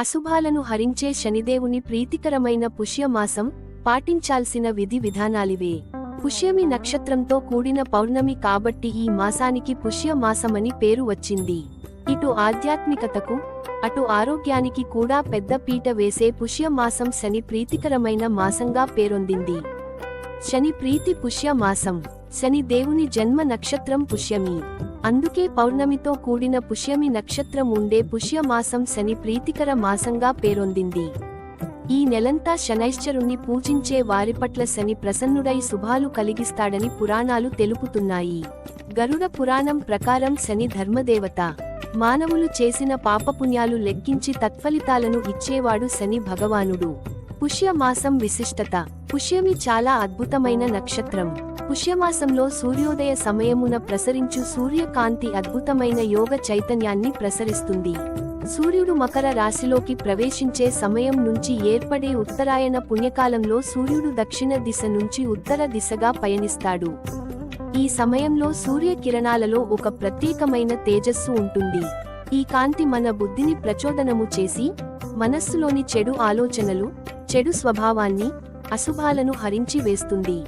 అశుభాలను హరించే శనిదేవుని ప్రీతికరమైన పుష్యమాసం పాటించాల్సిన విధి విధానాలివే. పుష్యమి నక్షత్రంతో కూడిన పౌర్ణమి కాబట్టి ఈ మాసానికి పుష్యమాసమని పేరు వచ్చింది. ఇటు ఆధ్యాత్మికతకు అటు ఆరోగ్యానికి కూడా పెద్ద పీట వేసే పుష్యమాసం శని ప్రీతికరమైన మాసంగా పేరొందింది. శని ప్రీతి పుష్యమాసం. శని దేవుని జన్మ నక్షత్రం పుష్యమి. అందుకే పౌర్ణమితో కూడిన పుష్యమి నక్షత్రం ఉండే పుష్యమాసం శని ప్రీతికర మాసంగా పేరొందింది. ఈ నెలంతా శనైశ్చరుణ్ణి పూజించే వారి పట్ల శని ప్రసన్నుడై శుభాలు కలిగిస్తాడని పురాణాలు తెలుపుతున్నాయి. గరుడ పురాణం ప్రకారం శని ధర్మదేవత. మానవులు చేసిన పాపపుణ్యాలు లెక్కించి తత్ఫలితాలను ఇచ్చేవాడు శని భగవానుడు. పుష్యమాసం విశిష్టత. పుష్యమి చాలా అద్భుతమైన నక్షత్రం. పుష్యమాసంలో సూర్యోదయ సమయమున ప్రసరించు సూర్యకాంతి అద్భుతమైన యోగ చైతన్యాన్ని ప్రసరిస్తుంది. సూర్యుడు మకర రాశిలోకి ప్రవేశించే సమయం నుంచి ఏర్పడే ఉత్తరాయణ పుణ్యకాలంలో సూర్యుడు దక్షిణ దిశ నుంచి ఉత్తర దిశగా పయనిస్తాడు. ఈ సమయంలో సూర్య కిరణాలలో ఒక ప్రత్యేకమైన తేజస్సు ఉంటుంది. ఈ కాంతి మన బుద్ధిని ప్రచోదనము చేసి మనస్సులోని చెడు ఆలోచనలు చెడు స్వభావాన్ని అశుభాలను హరించి వేస్తుంది.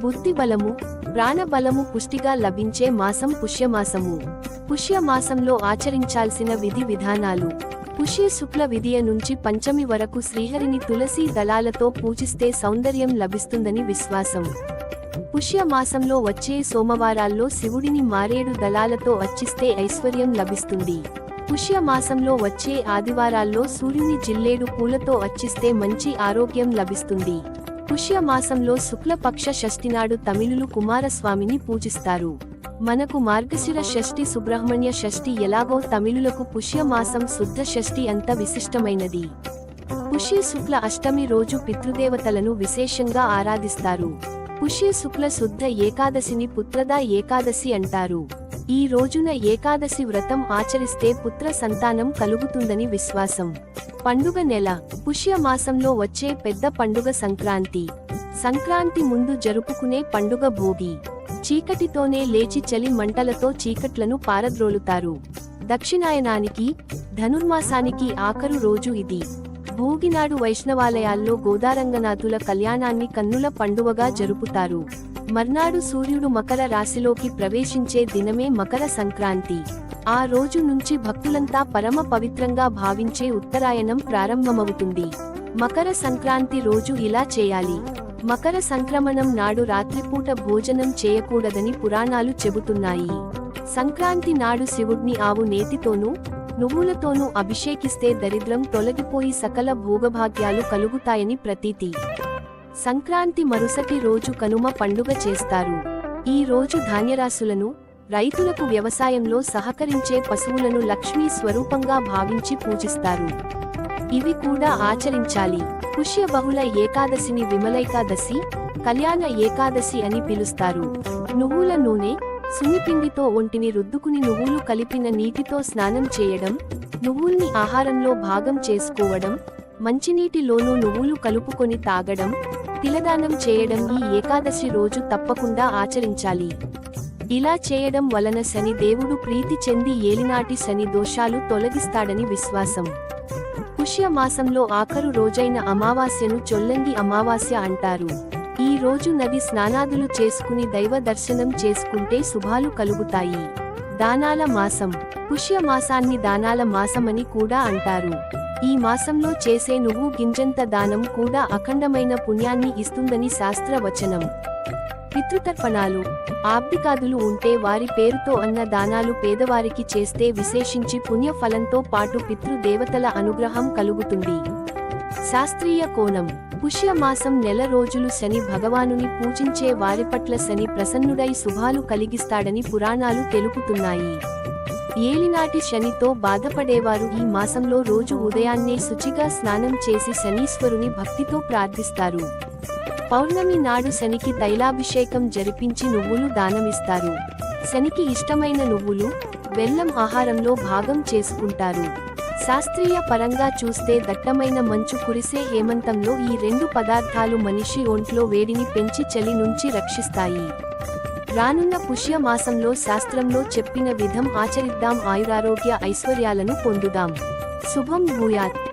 బుద్ధి బలము ప్రాణబలము పుష్టిగా లభించే మాసం పుష్యమాసము. పుష్యమాసంలో ఆచరించాల్సిన విధి విధానాలు. పుష్య శుక్ల విధియ నుంచి పంచమి వరకు శ్రీహరిని తులసి దళాలతో పూజిస్తే సౌందర్యం లభిస్తుందని విశ్వాసం. పుష్య మాసంలో వచ్చే సోమవారాల్లో శివుడిని మారేడు దళాలతో అర్చిస్తే ఐశ్వర్యం లభిస్తుంది. పుష్య మాసంలో వచ్చే ఆదివారాల్లో సూర్యుని జిల్లేడు పూలతో అర్చిస్తే మంచి ఆరోగ్యం లభిస్తుంది. పుష్య మాసంలో శుక్లపక్ష షష్ఠినాడు తమిళులు కుమారస్వామిని పూజిస్తారు. మనకు మార్గశిర షష్ఠి సుబ్రహ్మణ్య షష్ఠి ఎలాగో తమిళులకు పుష్య మాసం శుద్ధ షష్ఠి అంత విశిష్టమైనది. పుష్య శుక్ల అష్టమి రోజు పితృదేవతలను విశేషంగా ఆరాధిస్తారు. పుష్య శుక్ల శుద్ధ ఏకాదశిని పుత్రదా ఏకాదశి అంటారు. ఈ రోజున ఏకాదశి వ్రతం ఆచరిస్తే పుత్ర సంతానం కలుగుతుందని విశ్వాసం. పండుగ నెల పుష్య మాసంలో వచ్చే పెద్ద పండుగ సంక్రాంతి. సంక్రాంతి ముందు జరుపుకునే పండుగ భోగి. చీకటితోనే లేచి చలి మంటలతో చీకట్లను పారద్రోలుతారు. దక్షిణాయనానికి ధనుర్మాసానికి ఆఖరు రోజు ఇది. భోగినాడు వైష్ణవాలయాల్లో గోదారంగనాథుల కళ్యాణాన్ని కన్నుల పండువగా జరుపుతారు. మర్నాడు సూర్యుడు మకర రాశిలోకి ప్రవేశించే దినమే మకర సంక్రాంతి. ఆ రోజు నుంచి భక్తులంతా పరమ పవిత్రంగా భావించే ఉత్తరాయణం ప్రారంభమవుతుంది. మకర సంక్రాంతి రోజు ఇలా చేయాలి. మకర సంక్రమణం నాడు రాత్రిపూట భోజనం చేయకూడదని పురాణాలు చెబుతున్నాయి. సంక్రాంతి నాడు శివుడ్ని ఆవు నేతితోనూ నువ్వులతోనూ అభిషేకిస్తే దరిద్రం తొలగిపోయి సకల భోగభాగ్యాలు కలుగుతాయని ప్రతీతి. సంక్రాంతి మరుసటి రోజు కనుమ పండుగ చేస్తారు. ఈ రోజు ధాన్యరాశులను రైతులకు వ్యవసాయంలో సహకరించే పశువులను లక్ష్మీ స్వరూపంగా భావించి పూజిస్తారు. ఇవి కూడా ఆచరించాలి. పుష్య బహుళ ఏకాదశిని విమలైకాదశి కళ్యాణ ఏకాదశి అని పిలుస్తారు. నువ్వుల నూనె సున్నిపిండితో ఒంటిని రుద్దుకుని నువ్వులు కలిపిన నీటితో స్నానం చేయడం నువ్వుల్ని ఆహారంలో భాగం చేసుకోవడం మంచినీటిలోనూ నువ్వులు కలుపుకొని తాగడం తిలదానం చేయడం ఈ ఏకాదశి రోజు తప్పకుండా ఆచరించాలి. ఇలా చేయడం వలన శని దేవుడు ప్రీతి చెంది ఏలినాటి శని దోషాలు తొలగిస్తాడని విశ్వాసం. పుష్య మాసంలో ఆఖరు రోజైన అమావాస్యను చొల్లంగి అమావాస్య అంటారు. ఈ రోజు నది స్నానాదులు చేసుకుని దైవ దర్శనం చేసుకుంటే శుభాలు కలుగుతాయి. దానాల మాసం. పుష్య మాసాన్ని దానాల మాసమని కూడా అంటారు. ఈ మాసంలో చేసే నువ్వు గింజంత దానం కూడా అఖండమైన పుణ్యాన్ని ఇస్తుందని శాస్త్ర వచనం పితృతర్పణాలు. ఆబ్దికాదులు ఉంటే వారి పేరుతో అన్న దానాలు పేదవారికి చేస్తే విశేషించి పుణ్యఫలంతో పాటు పితృదేవతల అనుగ్రహం కలుగుతుంది. శాస్త్రీయ కోణం. పుష్యమాసం నెల రోజులు శని భగవానుని పూజించే వారి పట్ల శని ప్రసన్నుడై శుభాలు కలిగిస్తాడని పురాణాలు తెలుపుతున్నాయి. ఏలినాటి శనితో బాధపడేవారు ఈ మాసంలో రోజు ఉదయాన్నే శుచిగా స్నానం చేసి శనీశ్వరుని భక్తితో ప్రార్థిస్తారు. పౌర్ణమి నాడు శనికి తైలాభిషేకం జరిపించి నువ్వులు దానమిస్తారు. శనికి ఇష్టమైన నువ్వులు బెల్లం ఆహారంలో భాగం చేసుకుంటారు. శాస్త్రీయ పరంగా చూస్తే దట్టమైన మంచు కురిసే హేమంతంలో ఈ రెండు పదార్థాలు మనిషి ఒంట్లో వేడిని పెంచి చలి నుంచి రక్షిస్తాయి. రానున్న పుష్య మాసంలో శాస్త్రంలో చెప్పిన విధం ఆచరిద్దాం ఆయురారోగ్య ఐశ్వర్యాలను పొందుదాం. శుభం భూయాత్.